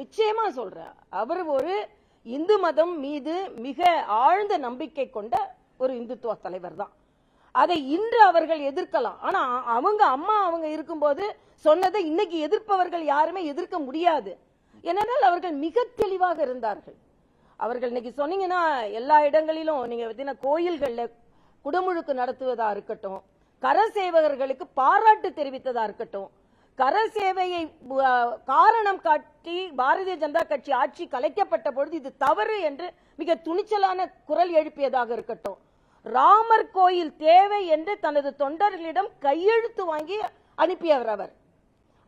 நிச்சயமா சொல்றேன் அவர் ஒரு இந்து மதம் மீது மிக ஆழ்ந்த நம்பிக்கை கொண்ட ஒரு இந்துத்துவ தலைவர் தான். அதை இன்று அவர்கள் எதிர்க்கலாம். ஆனா அவங்க அம்மா அவங்க இருக்கும்போது சொன்னதை இன்னைக்கு எதிர்ப்பவர்கள் யாருமே எதிர்க்க முடியாது. ஏனென்றால் அவர்கள் மிக தெளிவாக இருந்தார்கள். அவர்கள் இன்னைக்கு சொன்னீங்கன்னா எல்லா இடங்களிலும் நீங்க பார்த்தீங்கன்னா கோயில்களில் குடமுழுக்கு நடத்துவதா இருக்கட்டும் கர சேவகர்களுக்கு பாராட்டு தெரிவித்ததா இருக்கட்டும் கர சேவையை காரணம் காட்டி பாரதிய ஜனதா கட்சி ஆட்சி கலைக்கப்பட்ட பொழுது இது தவறு என்று மிக துணிச்சலான குரல் எழுப்பியதாக இருக்கட்டும். ராமர் கோயில் தேவை என்று தனது தொண்டர்களிடம் கையெழுத்து வாங்கி அனுப்பியவர் அவர்.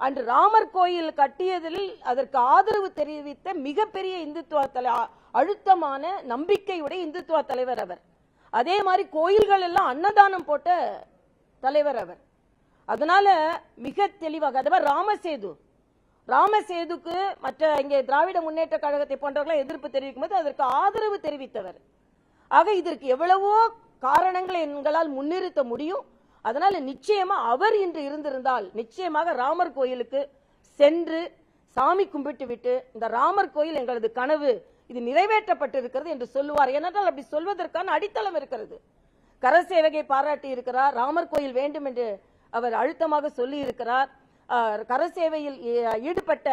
அன்று ராமர் கோயில் கட்டியதில் அதற்கு ஆதரவு தெரிவித்த மிகப்பெரிய இந்துத்துவ தலை அழுத்தமான நம்பிக்கையுடைய இந்துத்துவ தலைவர் அவர். அதே மாதிரி கோயில்கள் எல்லாம் அன்னதானம் போட்ட தலைவர் அவர். அதனால மிக தெளிவாக அதுவா ராமசேது. ராமசேதுக்கு மற்ற இங்கே திராவிட முன்னேற்ற கழகத்தை போன்றவர்கள் எதிர்ப்பு தெரிவிக்கும் போது அதற்கு ஆதரவு தெரிவித்தவர். ஆக இதற்கு எவ்வளவோ காரணங்களை எங்களால் முன்னிறுத்த முடியும். அதனால நிச்சயமா அவர் இன்று இருந்திருந்தால் நிச்சயமாக ராமர் கோயிலுக்கு சென்று சாமி கும்பிட்டு விட்டு இந்த ராமர் கோயில் எங்களது கனவு இது நிறைவேற்றப்பட்டிருக்கிறது என்று சொல்லுவார். ஏனென்றால் அப்படி சொல்வதற்கான அடித்தளம் இருக்கிறது. கரசேவகை பாராட்டி இருக்கிறார் ராமர் கோயில் வேண்டும் என்று அவர் அழுத்தமாக சொல்லி இருக்கிறார் கரசேவையில் ஈடுபட்ட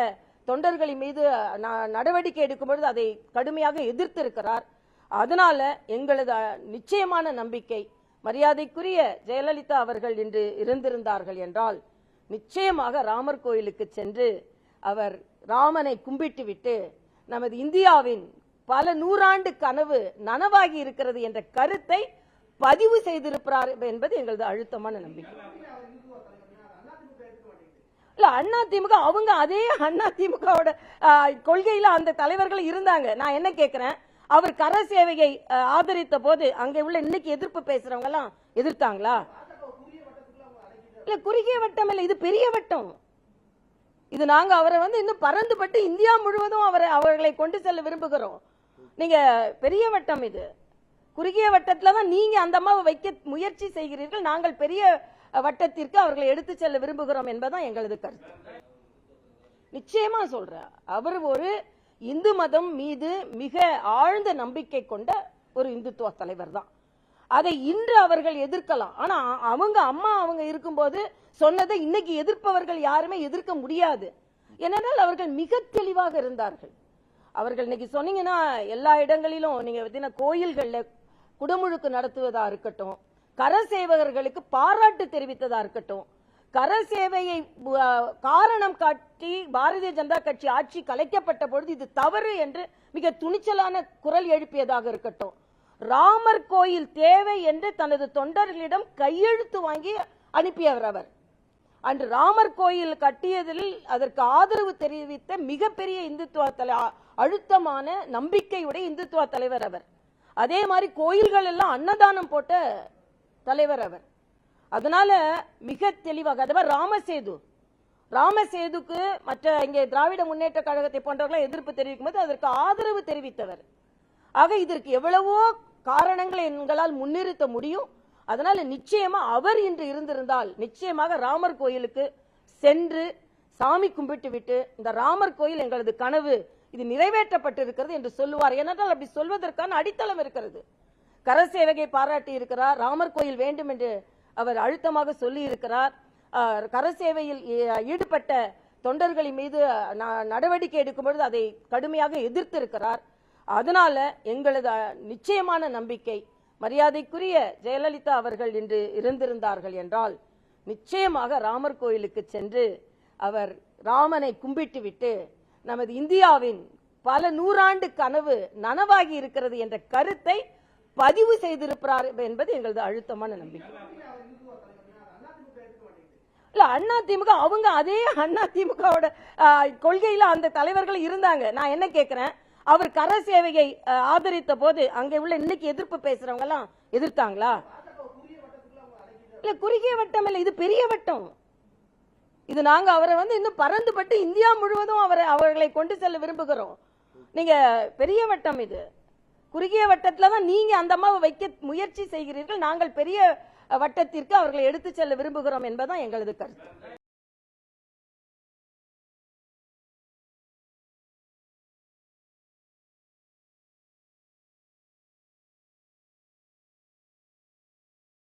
தொண்டர்களின் மீது ந- நடவடிக்கை எடுக்கும்பொழுது அதை கடுமையாக எதிர்த்திருக்கிறார். அதனால எங்களது நிச்சயமான நம்பிக்கை மரியாதைக்குரிய ஜெயலலிதா அவர்கள் இன்று இருந்திருந்தார்கள் என்றால் நிச்சயமாக ராமர் கோயிலுக்கு சென்று அவர் ராமனை கும்பிட்டு விட்டு நமது இந்தியாவின் பல நூறாண்டு கனவு நனவாகி இருக்கிறது என்ற கருத்தை பதிவு செய்திருப்பார் என்பது எங்களது அழுத்தமான நம்பிக்கை. இல்ல அண்ணா திமுக அவங்க அதே அண்ணா திமுகவோட கொள்கையில அந்த தலைவர்கள் இருந்தாங்க. நான் என்ன கேட்கிறேன் அவர் கர சேவையை ஆதரித்த போது அங்க உள்ள இன்னைக்கு எதிர்ப்பு பேசுறவங்க எல்லாம் எதிர்த்தாங்களா? இல்ல குறுகிய வட்டம் இல்ல இது பெரிய வட்டம். இது நாங்க அவரை வந்து இன்னும் பறந்துபட்டு இந்தியா முழுவதும் அவரை அவர்களை கொண்டு செல்ல விரும்புகிறோம். நீங்க பெரிய வட்டம் இது. குறுகிய வட்டத்தில் தான் நீங்க அந்த அம்மாவை வைக்க முயற்சி செய்கிறீர்கள். நாங்கள் பெரிய வட்டத்திற்கு அவர்களை எடுத்து செல்ல விரும்புகிறோம் என்பதுதான் எங்களது கருத்து. நிச்சயமா சொல்றேன் அவர் ஒரு இந்து மதம் மீது மிக ஆழ்ந்த நம்பிக்கை கொண்ட ஒரு இந்துத்துவ தலைவர் தான். அதை இன்று அவர்கள் எதிர்க்கலாம். ஆனா அவங்க அம்மா அவங்க இருக்கும்போது சொன்னதை இன்னைக்கு எதிர்ப்பவர்கள் யாருமே எதிர்க்க முடியாது. ஏனென்றால் அவர்கள் மிக தெளிவாக இருந்தார்கள். அவர்கள் இன்னைக்கு சொன்னீங்கன்னா எல்லா இடங்களிலும் நீங்க பார்த்தீங்கன்னா கோயில்கள்ல குடமுழுக்கு நடத்துவதா இருக்கட்டும் கர சேவகர்களுக்கு பாராட்டு தெரிவித்ததா இருக்கட்டும் கர சேவையை காரணம் காட்டி பாரதிய ஜனதா கட்சி ஆட்சி கலைக்கப்பட்ட பொழுது இது தவறு என்று மிக துணிச்சலான குரல் எழுப்பியதாக இருக்கட்டும். ராமர் கோயில் தேவை என்று தனது தொண்டர்களிடம் கையெழுத்து வாங்கி அனுப்பியவர் அவர். அன்று ராமர் கோயில் கட்டியதில் அதற்கு ஆதரவு தெரிவித்த மிகப்பெரிய இந்துத்துவ தலை அழுத்தமான நம்பிக்கையுடைய இந்துத்துவ தலைவர் அவர். அதே மாதிரி கோயில்கள் எல்லாம் அன்னதானம் போட்ட தலைவர் அவர். அதனால மிக தெளிவாக அதாவது ராமசேது. ராமசேதுக்கு மற்ற இங்கே திராவிட முன்னேற்ற கழகத்தை போன்றவர்களாம் எதிர்ப்பு தெரிவிக்கும் போது அதற்கு ஆதரவு தெரிவித்தவர். ஆக இதற்கு எவ்வளவோ காரணங்களை எங்களால் முன்னிறுத்த முடியும். அதனால நிச்சயமா அவர் இன்று இருந்திருந்தால் நிச்சயமாக ராமர் கோயிலுக்கு சென்று சாமி கும்பிட்டு விட்டு இந்த ராமர் கோயில் எங்களது கனவு இது நிறைவேற்றப்பட்டிருக்கிறது என்று சொல்லுவார். ஏனென்றால் அப்படி சொல்வதற்கான அடித்தளம் இருக்கிறது. கரசேவகை பாராட்டி இருக்கிறார். ராமர் கோயில் வேண்டும் என்று அவர் அழுத்தமாக சொல்லி இருக்கிறார் கரசேவையில் ஈடுபட்ட தொண்டர்களின் மீது ந- நடவடிக்கை எடுக்கும்பொழுது அதை கடுமையாக எதிர்த்திருக்கிறார். அதனால எங்களது நிச்சயமான நம்பிக்கை மரியாதைக்குரிய ஜெயலலிதா அவர்கள் இன்று இருந்திருந்தார்கள் என்றால் நிச்சயமாக ராமர் கோயிலுக்கு சென்று அவர் ராமனை கும்பிட்டு விட்டு நமது இந்தியாவின் பல நூறாண்டு கனவு நனவாகி இருக்கிறது என்ற கருத்தை பதிவு செய்திருக்கிறார் என்பது எங்களது அழுத்தமான நம்பிக்கை. இல்ல அண்ணா திமுக அவங்க அதே அண்ணா திமுகவோட கொள்கையில அந்த தலைவர்கள் இருந்தாங்க. நான் என்ன கேக்குறேன்? அவர் கர சேவையை ஆதரித்த போது அங்க உள்ள இன்னைக்கு எதிர்ப்பு பேசுறவங்க எல்லாம் எதிர்த்தாங்களா? இல்ல குறுகிய வட்டம் இல்ல இது பெரிய வட்டம். இது நாங்க அவரை வந்து இன்னும் பறந்துபட்டு இந்தியா முழுவதும் அவரை அவர்களை கொண்டு செல்ல விரும்புகிறோம். நீங்க பெரிய வட்டம் இது. குறுகிய வட்டத்துல தான் நீங்க அந்த அம்மாவை வைக்க முயற்சி செய்கிறீர்கள். நாங்கள் பெரிய வட்டத்திற்கு அவர்களை எடுத்து செல்ல விரும்புகிறோம் என்பதுதான் எங்களது கருத்து.